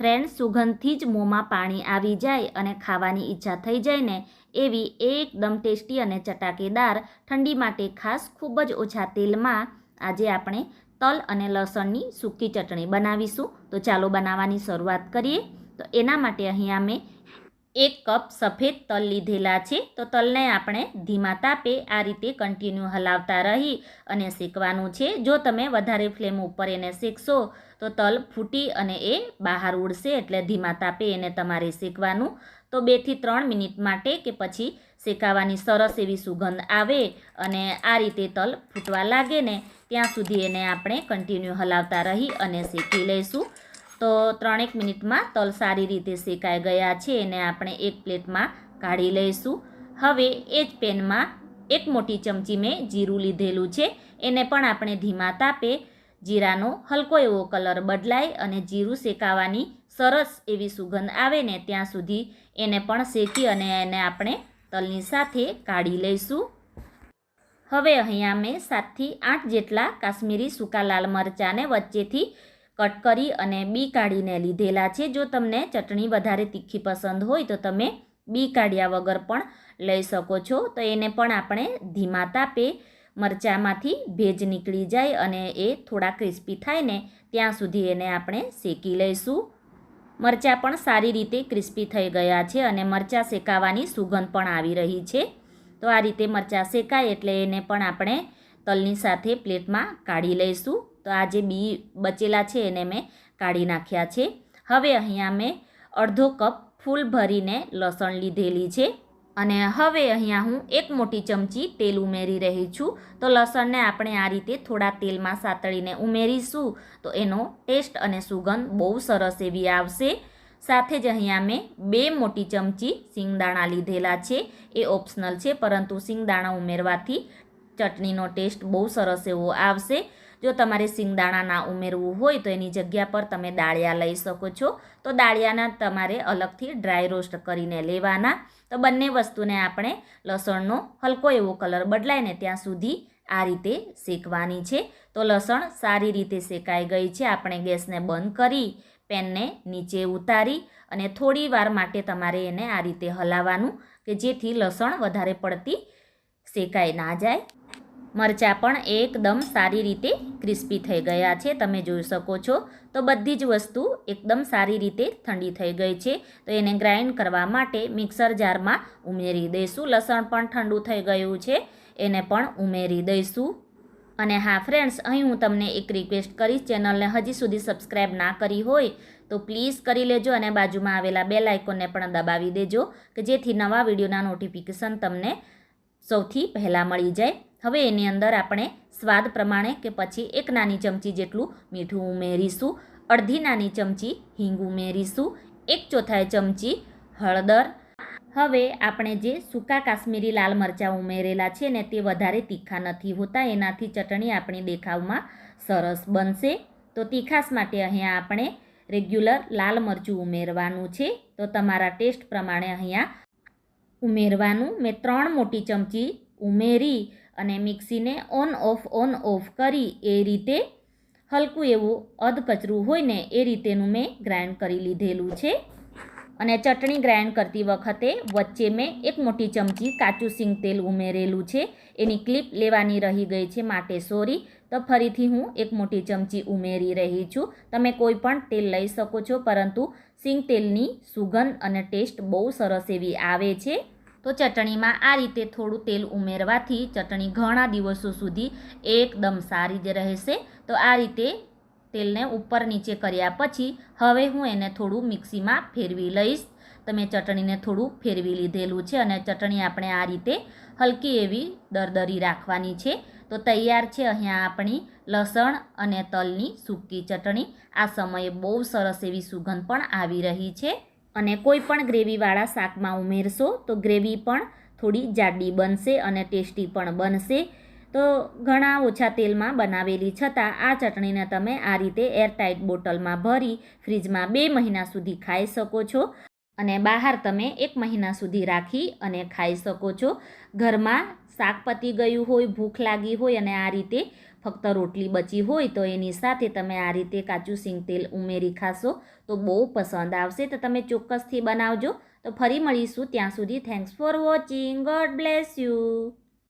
Friend સુગંધથી જ મોંમાં પાણી આવી જાય અને ખાવાની ઈચ્છા થઈ જાય ને, એવી એકદમ ટેસ્ટી અને ચટાકેદાર, ઠંડી માટે ખાસ ખૂબ જ ઓછા તેલમાં આજે આપણે તલ અને લસણની સૂકી ચટણી બનાવીશું. તો ચાલો બનાવવાની શરૂઆત કરીએ. તો એના માટે અહીંયા મેં એક કપ સફેદ તલ લીધેલા છે. તો તલને આપણે ધીમા તાપે આ રીતે કન્ટિન્યુ હલાવતા રહી અને શેકવાનું છે. જો તમે વધારે ફ્લેમ ઉપર એને શેકશો, તો તલ ફૂટી અને એ બહાર ઉડશે એટલે ધીમા તાપે એને તમારે શેકવાનું. તો બેથી ત્રણ મિનિટ માટે કે પછી શેકાવાની સરસ એવી સુગંધ આવે અને આ રીતે તલ ફૂટવા લાગે ને, ત્યાં સુધી એને આપણે કન્ટિન્યુ હલાવતા રહી અને શેકી લઈશું. તો ત્રણેક મિનિટમાં તલ સારી રીતે શેકાઈ ગયા છે એને આપણે એક પ્લેટમાં કાઢી લઈશું. હવે એ જ પેનમાં એક મોટી ચમચી મેં જીરું લીધેલું છે. એને પણ આપણે ધીમા તાપે જીરાનો હલકો એવો કલર બદલાય અને જીરું શેકાવાની સરસ એવી સુગંધ આવે ને ત્યાં સુધી એને પણ શેકી અને એને આપણે તલની સાથે કાઢી લઈશું. હવે અહીંયા મેં સાતથી આઠ જેટલા કાશ્મીરી સૂકા લાલ મરચાંને વચ્ચેથી કટ કરી અને બી કાઢીને લીધેલા છે. જો તમને ચટણી વધારે તીખી પસંદ હોય તો તમે બી કાઢ્યા વગર પણ લઈ શકો છો. તો એને પણ આપણે ધીમા તાપે મરચાંમાંથી ભેજ નીકળી જાય અને એ થોડા ક્રિસ્પી થાય ને ત્યાં સુધી એને આપણે શેકી લઈશું. મરચાં પણ સારી રીતે ક્રિસ્પી થઈ ગયા છે અને મરચાં શેકાવાની સુગંધ પણ આવી રહી છે. તો આ રીતે મરચાં શેકાય એટલે એને પણ આપણે તલની સાથે પ્લેટમાં કાઢી લઈશું. તો આ જે બી બચેલા છે એને મેં કાઢી નાખ્યા છે. હવે અહીંયા મેં અડધો કપ ફૂલ ભરીને લસણ લીધેલી છે અને હવે અહીંયા હું એક મોટી ચમચી તેલ ઉમેરી રહી છું. તો લસણને આપણે આ રીતે થોડા તેલમાં સાતળીને ઉમેરીશું તો એનો ટેસ્ટ અને સુગંધ બહુ સરસ એવી આવશે. સાથે જ અહીંયા મેં બે મોટી ચમચી સિંગદાણા લીધેલા છે. એ ઓપ્શનલ છે, પરંતુ સિંગદાણા ઉમેરવાથી ચટણીનો ટેસ્ટ બહુ સરસ એવો આવશે. જો તમારે સિંગદાણા ના ઉમેરવું હોય તો એની જગ્યા પર તમે દાળિયા લઈ શકો છો. તો દાળિયાના તમારે અલગથી ડ્રાય રોસ્ટ કરીને લેવાના. તો બંને વસ્તુને આપણે લસણનો હલકો એવો કલર બદલાય ને ત્યાં સુધી આ રીતે શેકવાની છે. તો લસણ સારી રીતે શેકાઈ ગઈ છે. આપણે ગેસને બંધ કરી પેનને નીચે ઉતારી અને થોડી વાર માટે તમારે એને આ રીતે હલાવવાનું કે જેથી લસણ વધારે પડતી શેકાઈ ના જાય. મરચાં પણ એકદમ સારી રીતે ક્રિસ્પી થઈ ગયા છે. તમે જોઈ શકો છો. તો બધી જ વસ્તુ એકદમ સારી રીતે ઠંડી થઈ ગઈ છે. તો એને ગ્રાઇન્ડ કરવા માટે મિક્સર જારમાં ઉમેરી દઈશું. લસણ પણ ઠંડુ થઈ ગયું છે. એને પણ ઉમેરી દઈશું. અને હા, ફ્રેન્ડ્સ, અહીં હું તમને એક રિક્વેસ્ટ કરીશ. ચેનલને હજી સુધી સબસ્ક્રાઈબ ના કરી હોય તો પ્લીઝ કરી લેજો અને બાજુમાં આવેલા બે લાઇકોનને પણ દબાવી દેજો કે જેથી નવા વિડીયોના નોટિફિકેશન તમને સૌથી પહેલાં મળી જાય. હવે એની અંદર આપણે સ્વાદ પ્રમાણે કે પછી એક નાની ચમચી જેટલું મીઠું ઉમેરીશું, અડધી નાની ચમચી હિંગ ઉમેરીશું, એક ચોથાઈ ચમચી હળદર. હવે આપણે જે સૂકા કાશ્મીરી લાલ મરચાં ઉમેરેલા છે ને તે વધારે તીખા નથી હોતા, એનાથી ચટણી આપણી દેખાવમાં સરસ બનશે. તો તીખાશ માટે અહીંયા આપણે રેગ્યુલર લાલ મરચું ઉમેરવાનું છે. તો તમારા ટેસ્ટ પ્રમાણે અહીંયા ઉમેરવાનું. મેં ત્રણ મોટી ચમચી ઉમેરી અને મિક્સીને ઓન ઓફ ઓન ઓફ કરી એ રીતે હલકું એવું અધકચરું હોય ને એ રીતેનું મેં ગ્રાઇન્ડ કરી લીધેલું છે. અને ચટણી ગ્રાઇન્ડ કરતી વખતે વચ્ચે મેં એક મોટી ચમચી કાચું સિંગ તેલ ઉમેરેલું છે. એની ક્લિપ લેવાની રહી ગઈ છે માટે સોરી તો ફરીથી હું એક મોટી ચમચી ઉમેરી રહી છું. તમે કોઈ પણ તેલ લઈ શકો છો, પરંતુ સિંગ તેલની સુગંધ અને ટેસ્ટ બહુ સરસ એવી આવે છે. તો ચટણીમાં આ રીતે થોડું તેલ ઉમેરવાથી ચટણી ઘણા દિવસો સુધી એકદમ સારી જ રહેશે. તો આ રીતે તેલને ઉપર નીચે કર્યા પછી હવે હું એને થોડું મિક્સીમાં ફેરવી લઈશ. તમે ચટણીને થોડું ફેરવી લીધેલું છે અને ચટણી આપણે આ રીતે હલકી એવી દરદરી રાખવાની છે. તો તૈયાર છે અહીંયા આપણી લસણ અને તલની સૂકી ચટણી. આ સમયે બહુ સરસ એવી સુગંધ પણ આવી રહી છે. અને કોઈ પણ ગ્રેવીવાળા શાકમાં ઉમેરશો તો ગ્રેવી પણ થોડી જાડી બનશે અને ટેસ્ટી પણ બનશે. તો ઘણા ઓછા તેલમાં બનાવેલી છતાં આ ચટણીને તમે આ રીતે એરટાઇટ બોટલમાં ભરી ફ્રીજમાં બે મહિના સુધી ખાઈ શકો છો અને બહાર તમે એક મહિના સુધી રાખી અને ખાઈ શકો છો. ઘરમાં શાક પતી ગયું હોય, ભૂખ લાગી હોય અને આ રીતે ફક્ત રોટલી બચી હોય તો એની સાથે તમે આ રીતે કાચું સિંગ તેલ ઉમેરી ખાશો તો બહુ પસંદ આવશે. તો તમે ચોક્કસથી બનાવજો. તો ફરી મળીશું ત્યાં સુધી. Thanks for watching God bless you